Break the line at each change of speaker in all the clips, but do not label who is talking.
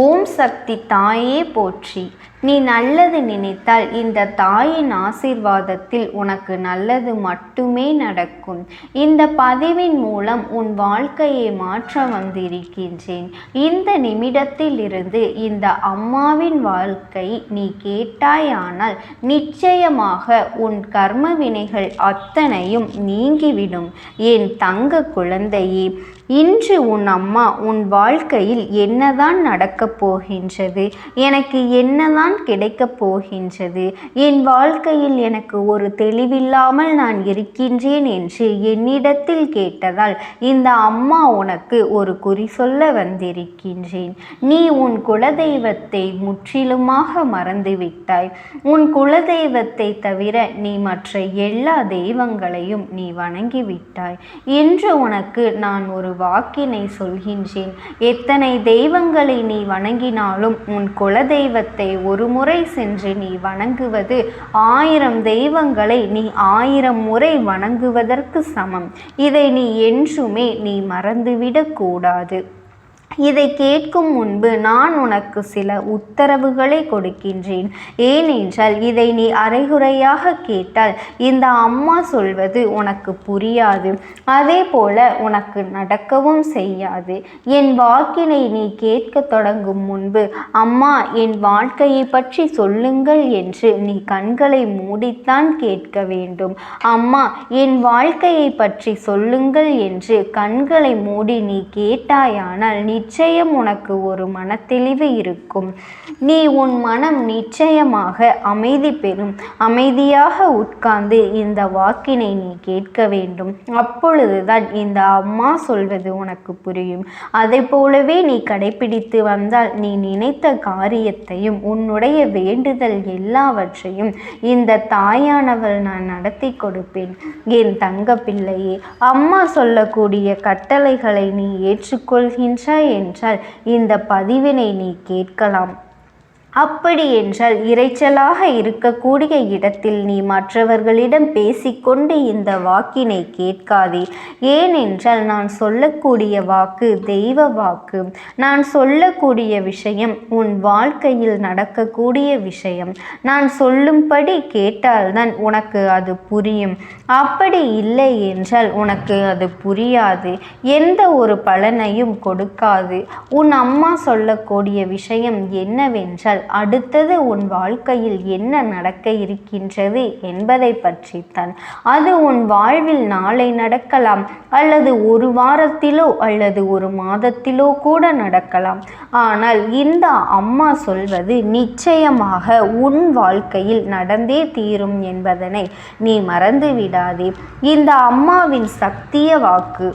ஓம் சக்தி தாயே போற்றி. நீ நல்லது நினைத்தால் இந்த தாயின் ஆசீர்வாதத்தில் உனக்கு நல்லது மட்டுமே நடக்கும். இந்த பதிவின் மூலம் உன் வாழ்க்கையை மாற்ற வந்திருக்கின்றேன். இந்த நிமிடத்தில் இருந்து இந்த அம்மாவின் வாழ்க்கை நீ கேட்டாயானால் நிச்சயமாக உன் கர்ம வினைகள் அத்தனையும் நீங்கிவிடும். என் தங்க குழந்தையே இன்று உன் அம்மா உன் வாழ்க்கையில் என்னதான் நடக்கப் போகின்றது? எனக்கு என்னதான் கிடைக்கப் போகின்றது. என் வாழ்க்கையில் எனக்கு ஒரு தெளிவில்லாமல் நான் இருக்கின்றேன் என்று என்னிடத்தில் கேட்டதால் இந்த அம்மா உனக்கு ஒரு குறி சொல்ல வந்திருக்கின்றேன். நீ உன் குலதெய்வத்தை முற்றிலுமாக மறந்துவிட்டாய். உன் குலதெய்வத்தை தவிர நீ மற்ற எல்லா தெய்வங்களையும் நீ வணங்கிவிட்டாய். இன்று உனக்கு நான் ஒரு வாக்கினை சொல்கின்றேன். எத்தனை தெய்வங்களை நீ வணங்கினாலும் உன் குலதெய்வத்தை ஒரு முறை சென்று நீ வணங்குவது ஆயிரம் தெய்வங்களை நீ ஆயிரம் முறை வணங்குவதற்கு சமம். இதை நீ என்றுமே நீ மறந்துவிடக்கூடாது. இதை கேட்கும் முன்பு நான் உனக்கு சில உத்தரவுகளை கொடுக்கின்றேன். ஏனென்றால் இதை நீ அரைகுறையாக கேட்டால் இந்த அம்மா சொல்வது உனக்கு புரியாது. அதே போல உனக்கு நடக்கவும் செய்யாது. என் வாக்கினை நீ கேட்க தொடங்கும் முன்பு அம்மா என் வாழ்க்கையை பற்றி சொல்லுங்கள் என்று நீ கண்களை மூடித்தான் கேட்க வேண்டும். அம்மா என் வாழ்க்கையை பற்றி சொல்லுங்கள் என்று கண்களை மூடி நீ கேட்டாயானால் நீ நிச்சயம் உனக்கு ஒரு மனத்தெளிவு இருக்கும். நீ உன் மனம் நிச்சயமாக அமைதி பெறும். அமைதியாக உட்கார்ந்து இந்த வாக்கினை நீ கேட்க வேண்டும். அப்பொழுதுதான் இந்த அம்மா சொல்வது உனக்கு புரியும். அதை போலவே நீ கடைபிடித்து வந்தால் நீ நினைத்த காரியத்தையும் உன்னுடைய வேண்டுதல் எல்லாவற்றையும் இந்த தாயானவள் நான் நடத்தி கொடுப்பேன். என் தங்க பிள்ளையே அம்மா சொல்லக்கூடிய கட்டளைகளை நீ ஏற்றுக்கொள்கின்றாய் என்றால் இந்த பதிவினை நீ கேட்கலாம். அப்படி என்றால் இரைச்சலாக இருக்கக்கூடிய இடத்தில் நீ மற்றவர்களிடம் பேசிக்கொண்டு இந்த வாக்கினை கேட்காதே. ஏனென்றால் நான் சொல்லக்கூடிய வாக்கு தெய்வ வாக்கு. நான் சொல்லக்கூடிய விஷயம் உன் வாழ்க்கையில் நடக்கக்கூடிய விஷயம். நான் சொல்லும்படி கேட்டால்தான் உனக்கு அது புரியும். அப்படி இல்லை என்றால் உனக்கு அது புரியாது. எந்த ஒரு பலனையும் கொடுக்காது. உன் அம்மா சொல்லக்கூடிய விஷயம் என்னவென்றால் அடுத்தது உன் வாழ்க்கையில் என்ன நடக்க இருக்கின்றது என்பதை பற்றித்தான் அது உன் வாழ்வில் நாளை நடக்கலாம் அல்லது ஒரு வாரத்திலோ அல்லது ஒரு மாதத்திலோ கூட நடக்கலாம். ஆனால் இந்த அம்மா சொல்வது நிச்சயமாக உன் வாழ்க்கையில் நடந்தே தீரும் என்பதனை நீ மறந்துவிடாதே. இந்த அம்மாவின் சத்திய வாக்கு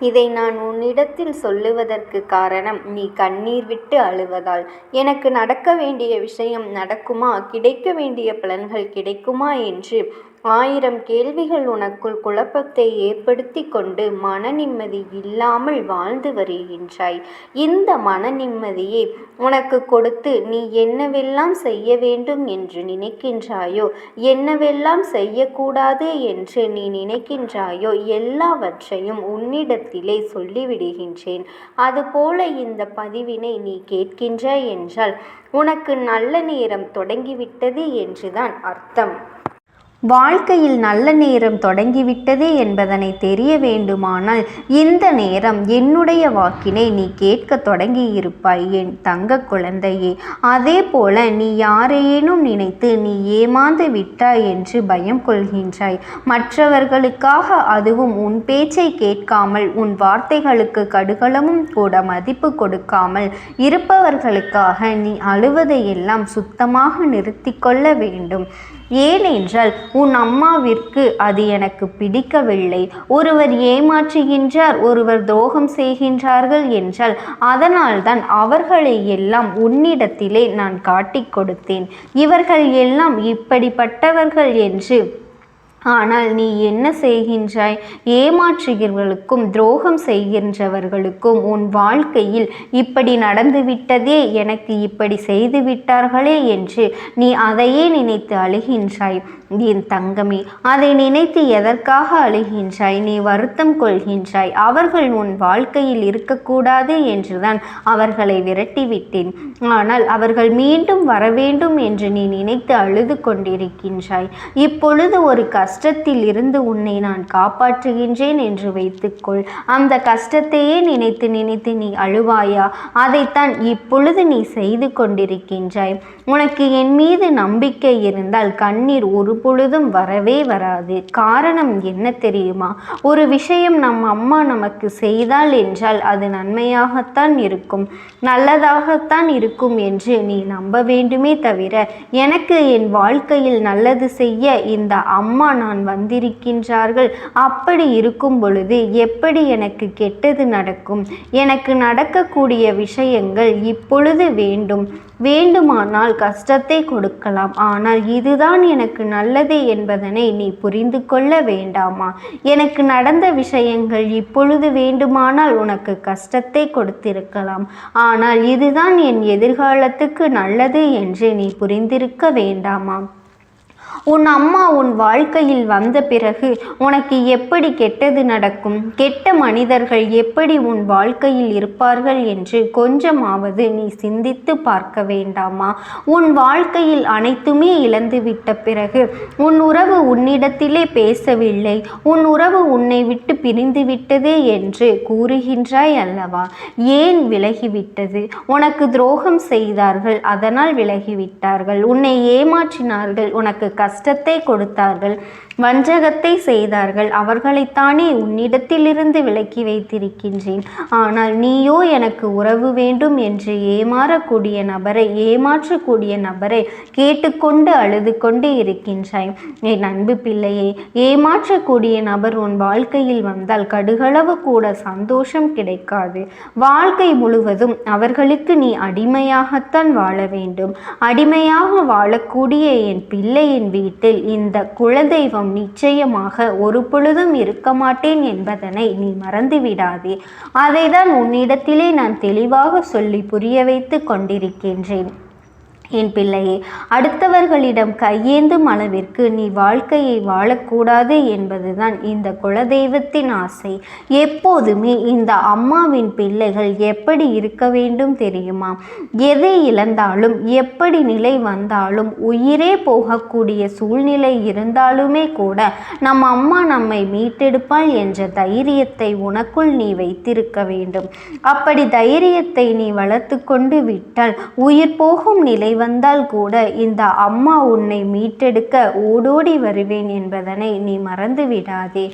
இதை நான் உன்னிடத்தில் சொல்லுவதற்கு காரணம் நீ கண்ணீர் விட்டு அழுவதால். எனக்கு நடக்க வேண்டிய விஷயம் நடக்குமா? கிடைக்க வேண்டிய பலன்கள் கிடைக்குமா? என்று ஆயிரம் கேள்விகள் உனக்குள் குழப்பத்தை ஏற்படுத்தி கொண்டு மன நிம்மதி இல்லாமல் வாழ்ந்து வருகின்றாய். இந்த மன நிம்மதியை உனக்கு கொடுத்து நீ என்னவெல்லாம் செய்ய வேண்டும் என்று நினைக்கின்றாயோ என்னவெல்லாம் செய்யக்கூடாது என்று நீ நினைக்கின்றாயோ எல்லாவற்றையும் உன்னிடத்திலே சொல்லிவிடுகின்றேன். அதுபோல இந்த பதிவினை நீ கேட்கின்றாய் என்றால் உனக்கு நல்ல நேரம் தொடங்கிவிட்டது என்றுதான் அர்த்தம். வாழ்க்கையில் நல்ல நேரம் தொடங்கிவிட்டதே என்பதனை தெரிய வேண்டுமானால் இந்த நேரம் என்னுடைய வாக்கினை நீ கேட்க தொடங்கியிருப்பாய் என் தங்க குழந்தையே. அதே போல நீ யாரையேனும் நினைத்து நீ ஏமாந்து விட்டாய் என்று பயம் கொள்கின்றாய். மற்றவர்களுக்காக அதுவும் உன் பேச்சை கேட்காமல் உன் வார்த்தைகளுக்கு கடுகளமும் கூட மதிப்பு கொடுக்காமல் இருப்பவர்களுக்காக நீ அழுவதையெல்லாம் சுத்தமாக நிறுத்தி கொள்ள வேண்டும். ஏனென்றால் உன் அம்மாவிற்கு அது எனக்கு பிடிக்கவில்லை. ஒருவர் ஏமாற்றுகின்றார் ஒருவர் துரோகம் செய்கின்றார்கள் என்றால் அதனால்தான் அவர்களை எல்லாம் உன்னிடத்திலே நான் காட்டிக் கொடுத்தேன். இவர்கள் எல்லாம் இப்படிப்பட்டவர்கள் என்று ஆனால் நீ என்ன செய்கின்றாய்? ஏமாற்றுகிறவர்களுக்கும் துரோகம் செய்கின்றவர்களுக்கும் உன் வாழ்க்கையில் இப்படி நடந்துவிட்டதே எனக்கு இப்படி செய்து விட்டார்களே என்று நீ அதையே நினைத்து அழுகின்றாய். என் தங்கமே அதை நினைத்து எதற்காக அழுகின்றாய்? நீ வருத்தம் கொள்கின்றாய். அவர்கள் உன் வாழ்க்கையில் இருக்கக்கூடாது என்றுதான் அவர்களை விரட்டிவிட்டேன். ஆனால் அவர்கள் மீண்டும் வர வேண்டும் என்று நீ நினைத்து அழுது கொண்டிருக்கின்றாய். இப்பொழுது ஒரு கஷ்டத்தில் இருந்து உன்னை நான் காப்பாற்றுகின்றேன் என்று வைத்துக்கொள். அந்த கஷ்டத்தையே நினைத்து நினைத்து நீ அழுவாயா? அதைத்தான் இப்பொழுது நீ செய்து கொண்டிருக்கின்றாய். உனக்கு என் மீது நம்பிக்கை இருந்தால் கண்ணீர் ஒரு பொழுதும் வரவே வராது. காரணம் என்ன தெரியுமா? ஒரு விஷயம் நம் அம்மா நமக்கு செய்தால் என்றால் அது நன்மையாகத்தான் இருக்கும். நல்லதாகத்தான் இருக்கும் என்று நீ நம்ப வேண்டுமே தவிர எனக்கு என் வாழ்க்கையில் நல்லது செய்ய இந்த அம்மா நான் வந்திருக்கின்றார்கள். அப்படி இருக்கும் பொழுது எப்படி எனக்கு கெட்டது நடக்கும்? எனக்கு நடக்கக்கூடிய விஷயங்கள் இப்பொழுது வேண்டும். வேண்டுமானால் கஷ்டத்தை கொடுக்கலாம். ஆனால் இதுதான் எனக்கு நல்லது என்பதனை நீ புரிந்து கொள்ள வேண்டாமா? எனக்கு நடந்த விஷயங்கள் இப்பொழுது வேண்டுமானால் உனக்கு கஷ்டத்தை கொடுத்திருக்கலாம். ஆனால் இதுதான் என் எதிர்காலத்துக்கு நல்லது என்று நீ புரிந்திருக்க வேண்டாமா? உன் அம்மா உன் வாழ்க்கையில் வந்த பிறகு உனக்கு எப்படி கெட்டது நடக்கும்? கெட்ட மனிதர்கள் எப்படி உன் வாழ்க்கையில் இருப்பார்கள் என்று கொஞ்சமாவது நீ சிந்தித்து பார்க்க வேண்டாமா? உன் வாழ்க்கையில் அனைத்துமே இழந்துவிட்ட பிறகு உன் உறவு உன்னிடத்திலே பேசவில்லை. உன் உறவு உன்னை விட்டு பிரிந்து விட்டதே என்று கூறுகின்றாய் அல்லவா? ஏன் விலகிவிட்டது? உனக்கு துரோகம் செய்தார்கள் அதனால் விலகிவிட்டார்கள். உன்னை ஏமாற்றினார்கள் உனக்கு கஷ்டத்தை கொடுத்தார்கள் வஞ்சகத்தை செய்தார்கள். அவர்களைத்தானே உன்னிடத்திலிருந்து விலக்கி வைத்திருக்கின்றேன். ஆனால் நீயோ எனக்கு உறவு வேண்டும் என்று ஏமாறக்கூடிய நபரை ஏமாற்றக்கூடிய நபரை கேட்டுக்கொண்டு அழுது கொண்டு இருக்கின்றாய். என் அன்பு பிள்ளையே ஏமாற்றக்கூடிய நபர் உன் வாழ்க்கையில் வந்தால் கடுகளவு கூட சந்தோஷம் கிடைக்காது. வாழ்க்கை முழுவதும் அவர்களுக்கு நீ அடிமையாகத்தான் வாழ வேண்டும். அடிமையாக வாழக்கூடிய என் பிள்ளையின் வீட்டில் இந்த குலதெய்வம் நிச்சயமாக ஒரு பொழுதும் இருக்க மாட்டேன் என்பதனை நீ மறந்துவிடாதே. அதைதான் உன்னிடத்திலே நான் தெளிவாக சொல்லி புரிய வைத்து கொண்டிருக்கின்றேன். என் பிள்ளையே அடுத்தவர்களிடம் கையேந்தும் அளவிற்கு நீ வாழ்க்கையை வாழக்கூடாது என்பதுதான் இந்த குலதெய்வத்தின் ஆசை. எப்போதுமே இந்த அம்மாவின் பிள்ளைகள் எப்படி இருக்க வேண்டும் தெரியுமா? எதை இழந்தாலும் எப்படி நிலை வந்தாலும் உயிரே போகக்கூடிய சூழ்நிலை இருந்தாலுமே கூட நம் அம்மா நம்மை மீட்டெடுப்பாள் என்ற தைரியத்தை உனக்குள் நீ வைத்திருக்க வேண்டும். அப்படி தைரியத்தை நீ வளர்த்து கொண்டு விட்டால் உயிர் போகும் நிலை வந்தால் கூட இந்த அம்மா உன்னை மீட்டெடுக்க ஓடோடி வருவேன் என்பதனை நீ மறந்து விடாதே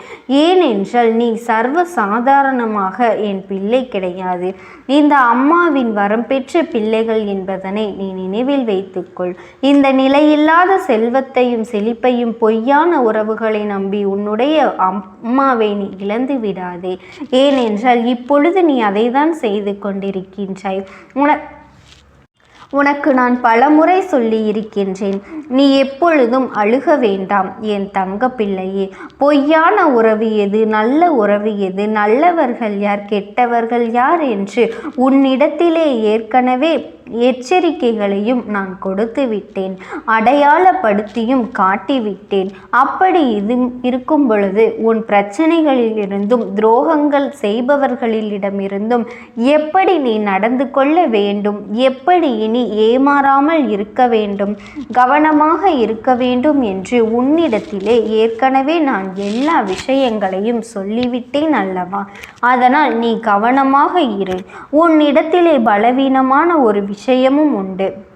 ஏனென்றால் நீ சர்வ சாதாரணமாக என் பிள்ளை கிடையாது. இந்த அம்மாவின் வரம் பெற்ற பிள்ளைகள் என்பதனை நீ நினைவில் வைத்துக்கொள். இந்த நிலையில்லாத செல்வத்தையும் செழிப்பையும் பொய்யான உறவுகளை நம்பி உன்னுடைய அம்மாவை நீ இழந்து விடாதே. ஏனென்றால் இப்பொழுது நீ அதைதான் செய்து கொண்டிருக்கின்றாய். உன உனக்கு நான் பலமுறை சொல்லி இருக்கின்றேன் நீ எப்பொழுதும் அழுக வேண்டாம். என் தங்க பிள்ளையே பொய்யான உறவு எது? நல்ல உறவு எது? நல்லவர்கள் யார்? கெட்டவர்கள் யார் என்று உன்னிடத்திலே ஏற்கனவே எச்சரிக்கைகளையும் நான் கொடுத்து விட்டேன். அடையாளப்படுத்தியும் காட்டிவிட்டேன் அப்படி இது இருக்கும் பொழுது உன் பிரச்சனைகளிலிருந்தும் துரோகங்கள் செய்பவர்களிடமிருந்தும் எப்படி நீ நடந்து கொள்ள வேண்டும்? எப்படி இனி ஏமாறாமல் இருக்க வேண்டும். கவனமாக இருக்க வேண்டும் என்று உன்னிடத்திலே ஏற்கனவே நான் எல்லா விஷயங்களையும் சொல்லிவிட்டேன் அல்லவா? அதனால் நீ கவனமாக இரு. உன்னிடத்திலே பலவீனமான ஒரு விஷயமும் உண்டு.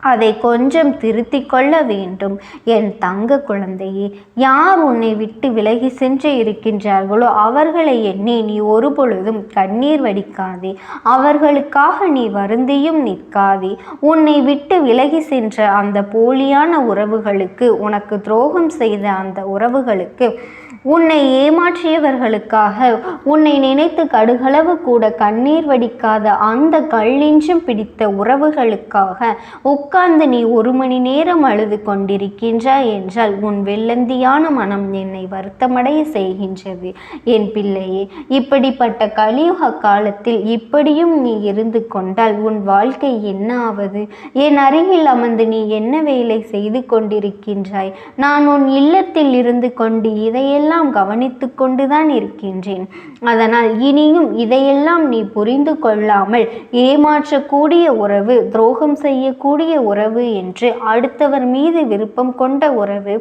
அதை கொஞ்சம் திருத்திக் கொள்ள வேண்டும். என் தங்க குழந்தையே யார் உன்னை விட்டு விலகி சென்று இருக்கின்றார்களோ அவர்களை எண்ணி நீ ஒரு பொழுதும் கண்ணீர் வடிக்காதே. அவர்களுக்காக நீ வருந்தியும் நிற்காதே. உன்னை விட்டு விலகி சென்ற அந்த போலியான உறவுகளுக்கு உனக்கு துரோகம் செய்த அந்த உறவுகளுக்கு உன்னை ஏமாற்றியவர்களுக்காக உன்னை நினைத்து கடுகளவு கூட கண்ணீர் வடிக்காத அந்த கள்ளின்றும் பிடித்த உறவுகளுக்காக உட்கார்ந்து நீ ஒரு மணி நேரம் அழுது கொண்டிருக்கின்றாய் என்றால் உன் வெள்ளந்தியான மனம் என்னை வருத்தமடைய செய்கின்றது. என் பிள்ளையே இப்படிப்பட்ட கலியுக காலத்தில் இப்படியும் நீ இருந்து கொண்டால் உன் வாழ்க்கை என்ன ஆவது என் அருகில் அமர்ந்து நீ என்ன வேலை செய்து கொண்டிருக்கின்றாய்? நான் உன் இல்லத்தில் இருந்து கொண்டு இதையெல்லாம் கவனித்து கொண்டுதான் இருக்கின்றேன். அதனால் இனியும் இதையெல்லாம் நீ புரிந்து கொள்ளாமல் ஏமாற்றக்கூடிய உறவு துரோகம் செய்யக்கூடிய உறவு என்று அடுத்தவர் மீது விருப்பம் கொண்ட உறவு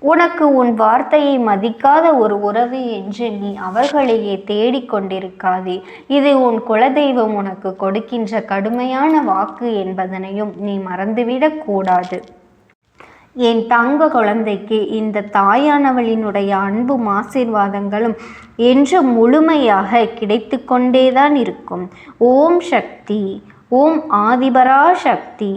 உனக்கு உன் வார்த்தையை மதிக்காத ஒரு உறவு என்று நீ அவர்களையே தேடிக்கொண்டிருக்காதே இது உன் குலதெய்வம் உனக்கு கொடுக்கின்ற கடுமையான வாக்கு என்பதனையும் நீ மறந்துவிடக்கூடாது என் தங்க குழந்தைக்கு இந்த தாயானவளினுடைய அன்பும் ஆசீர்வாதங்களும் என்று முழுமையாக கிடைத்து கொண்டேதான் இருக்கும். ஓம் சக்தி ஓம் ஆதிபரா சக்தி